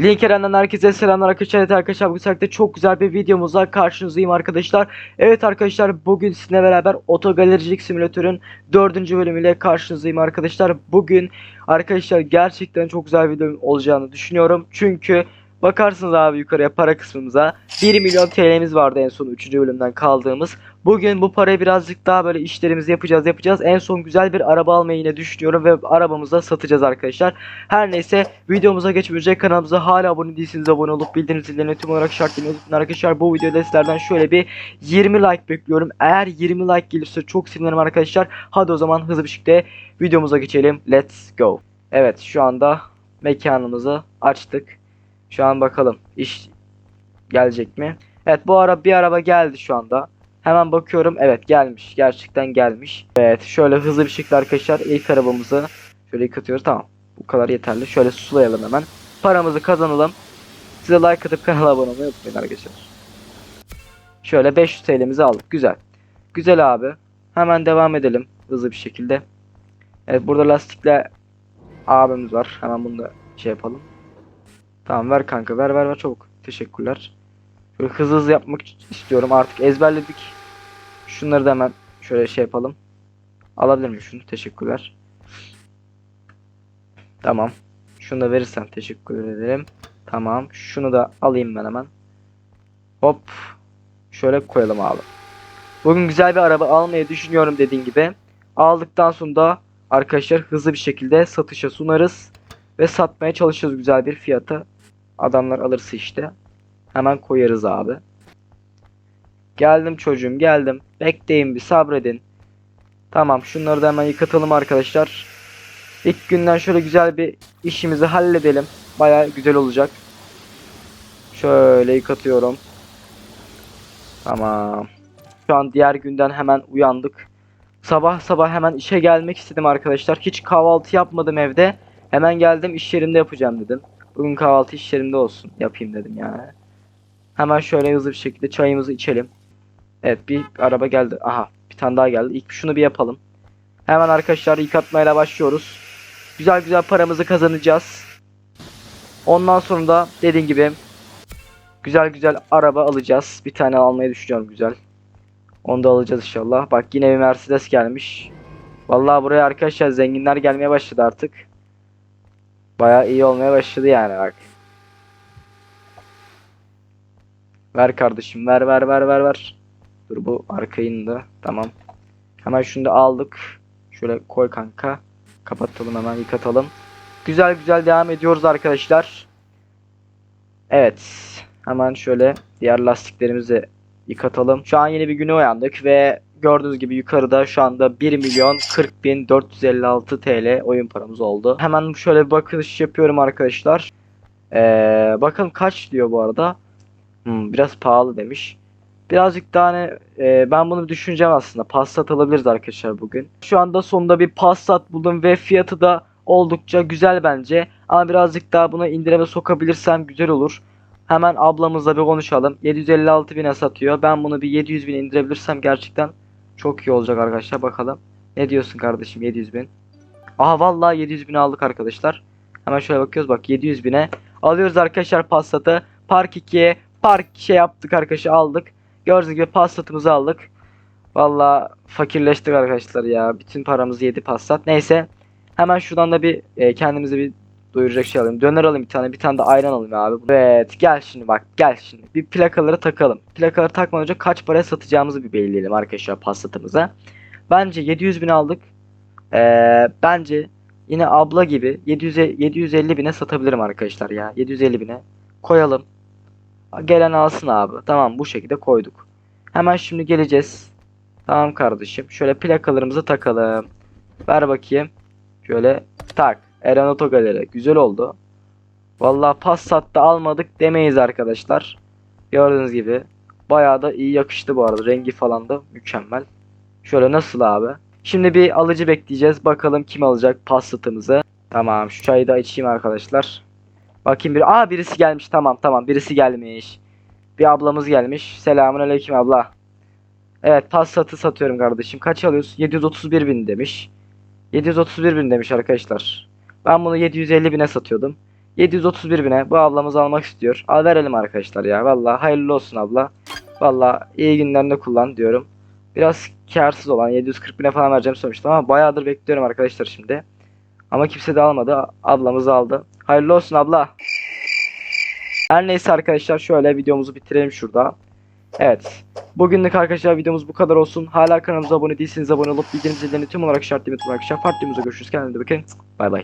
Link Eren'den herkese selamlar arkadaşlar. Evet arkadaşlar bu sefer çok güzel bir videomuzla karşınızdayım arkadaşlar. Evet arkadaşlar bugün sizinle beraber otogalericilik simülatörün dördüncü bölümüyle karşınızdayım arkadaşlar. Bugün arkadaşlar gerçekten çok güzel bir video olacağını düşünüyorum. Çünkü bakarsınız abi yukarıya para kısmımıza 1 milyon TL'miz vardı en son 3. bölümden kaldığımız. Bugün bu parayı birazcık daha böyle işlerimizi yapacağız yapacağız. En son güzel bir araba almayı yine düşünüyorum ve arabamızı da satacağız arkadaşlar. Her neyse videomuza geçmeden önce kanalımıza hala abone değilseniz abone olup bildirim zillerini tüm olarak şartlamayı unutmayın arkadaşlar. Bu videoda sizlerden şöyle bir 20 like bekliyorum. Eğer 20 like gelirse çok sevinirim arkadaşlar. Hadi o zaman hızlı bir şekilde videomuza geçelim. Let's go. Evet şu anda mekanımızı açtık. Şu an bakalım iş gelecek mi? Evet bu ara bir araba geldi şu anda. Hemen bakıyorum. Evet gelmiş. Gerçekten gelmiş. Evet şöyle hızlı bir şekilde arkadaşlar ilk arabamızı şöyle yıkatıyoruz. Tamam. Bu kadar yeterli. Şöyle sulayalım hemen. Paramızı kazanalım. Size like atıp kanala abone olmayı unutmayın arkadaşlar. Şöyle 500 TL'mizi aldık. Güzel. Güzel abi. Hemen devam edelim hızlı bir şekilde. Evet burada lastikle abimiz var. Hemen bunu da şey yapalım. Tamam ver kanka ver ver ver çabuk. Teşekkürler. Böyle hızlı hızlı yapmak istiyorum artık ezberledik. Şunları da hemen şöyle şey yapalım. Alabilir miyim şunu? Teşekkürler. Tamam. Şunu da verirsen teşekkür ederim. Tamam. Şunu da alayım ben hemen. Hop. Şöyle koyalım abi. Bugün güzel bir araba almayı düşünüyorum dediğim gibi. Aldıktan sonra da arkadaşlar hızlı bir şekilde satışa sunarız. Ve satmaya çalışırız güzel bir fiyata. Adamlar alırsa işte. Hemen koyarız abi. Geldim çocuğum geldim. Bekleyin bir sabredin. Tamam şunları da hemen yıkatalım arkadaşlar. İlk günden şöyle güzel bir işimizi halledelim. Baya güzel olacak. Şöyle yıkatıyorum. Tamam. Şu an diğer günden hemen uyandık. Sabah sabah hemen işe gelmek istedim arkadaşlar. Hiç kahvaltı yapmadım evde. Hemen geldim iş yerinde yapacağım dedim. Bugün kahvaltı iş yerimde olsun. Yapayım dedim yani. Hemen şöyle hızlı bir şekilde çayımızı içelim. Evet bir araba geldi. Aha bir tane daha geldi. İlk şunu bir yapalım. Hemen arkadaşlar yıkatmayla başlıyoruz. Güzel güzel paramızı kazanacağız. Ondan sonra da dediğim gibi güzel güzel araba alacağız. Bir tane almayı düşünüyorum güzel. Onu da alacağız inşallah. Bak yine bir Mercedes gelmiş. Vallahi buraya arkadaşlar zenginler gelmeye başladı artık. Baya iyi olmaya başladı yani bak. Ver kardeşim ver ver ver ver ver. Dur bu arkayını da tamam. Hemen şunu da aldık. Şöyle koy kanka. Kapatalım hemen yıkatalım. Güzel güzel devam ediyoruz arkadaşlar. Evet. Hemen şöyle diğer lastiklerimizi yıkatalım. Şu an yeni bir güne uyandık ve gördüğünüz gibi yukarıda şu anda 1 milyon 40 bin 456 TL oyun paramız oldu. Hemen şöyle bir bakış yapıyorum arkadaşlar. Ee, bakalım kaç diyor bu arada. Hmm, biraz pahalı demiş. Birazcık daha hani e, ben bunu düşüneceğim aslında. Passat alabiliriz arkadaşlar bugün. Şu anda sonunda bir Passat buldum ve fiyatı da oldukça güzel bence. Ama birazcık daha buna indirime sokabilirsem güzel olur. Hemen ablamızla bir konuşalım. 756 bine satıyor. Ben bunu bir 700 bin indirebilirsem gerçekten çok iyi olacak arkadaşlar. Bakalım. Ne diyorsun kardeşim 700 bin? Aha vallahi 700 bin aldık arkadaşlar. Hemen şöyle bakıyoruz bak 700 bine. Alıyoruz arkadaşlar Passat'ı. Park 2'ye park şey yaptık arkadaşlar aldık. Gördüğünüz gibi Passat'ımızı aldık. Vallahi fakirleştik arkadaşlar ya. Bütün paramızı yedi Passat. Neyse. Hemen şuradan da bir e, kendimize bir doyuracak şey alayım. Döner alayım bir tane. Bir tane de ayran alayım abi. Evet gel şimdi bak gel şimdi. Bir plakaları takalım. Plakaları takmadan önce kaç paraya satacağımızı bir belirleyelim arkadaşlar Passat'ımıza. Bence 700 bin aldık. Ee, bence yine abla gibi 700, 750 bine satabilirim arkadaşlar ya. 750 bine koyalım. Gelen alsın abi. Tamam bu şekilde koyduk. Hemen şimdi geleceğiz. Tamam kardeşim. Şöyle plakalarımızı takalım. Ver bakayım. Şöyle tak. Eren Otogaleri. Güzel oldu. Vallahi Passat'ta almadık demeyiz arkadaşlar. Gördüğünüz gibi. Bayağı da iyi yakıştı bu arada. Rengi falan da mükemmel. Şöyle nasıl abi? Şimdi bir alıcı bekleyeceğiz. Bakalım kim alacak Passat'ımızı. Tamam şu çayı da içeyim arkadaşlar. Bakayım bir. Aa birisi gelmiş. Tamam tamam birisi gelmiş. Bir ablamız gelmiş. Selamun aleyküm abla. Evet Passat'ı satıyorum kardeşim. Kaç alıyorsun? 731 bin demiş. 731 bin demiş arkadaşlar. Ben bunu 750 bine satıyordum. 731 bine bu ablamız almak istiyor. Al verelim arkadaşlar ya. Vallahi hayırlı olsun abla. Vallahi iyi günlerinde kullan diyorum. Biraz karsız olan 740 bine falan vereceğim sonuçta ama bayağıdır bekliyorum arkadaşlar şimdi. Ama kimse de almadı. Ablamız aldı. Hayırlı olsun abla. Her neyse arkadaşlar şöyle videomuzu bitirelim şurada. Evet. Bugünlük arkadaşlar videomuz bu kadar olsun. Hala kanalımıza abone değilseniz abone olup bildirim zillerini tüm olarak işaretlemeyi unutmayın arkadaşlar. Farklı videomuzda görüşürüz. Kendinize bakın. Bay bay.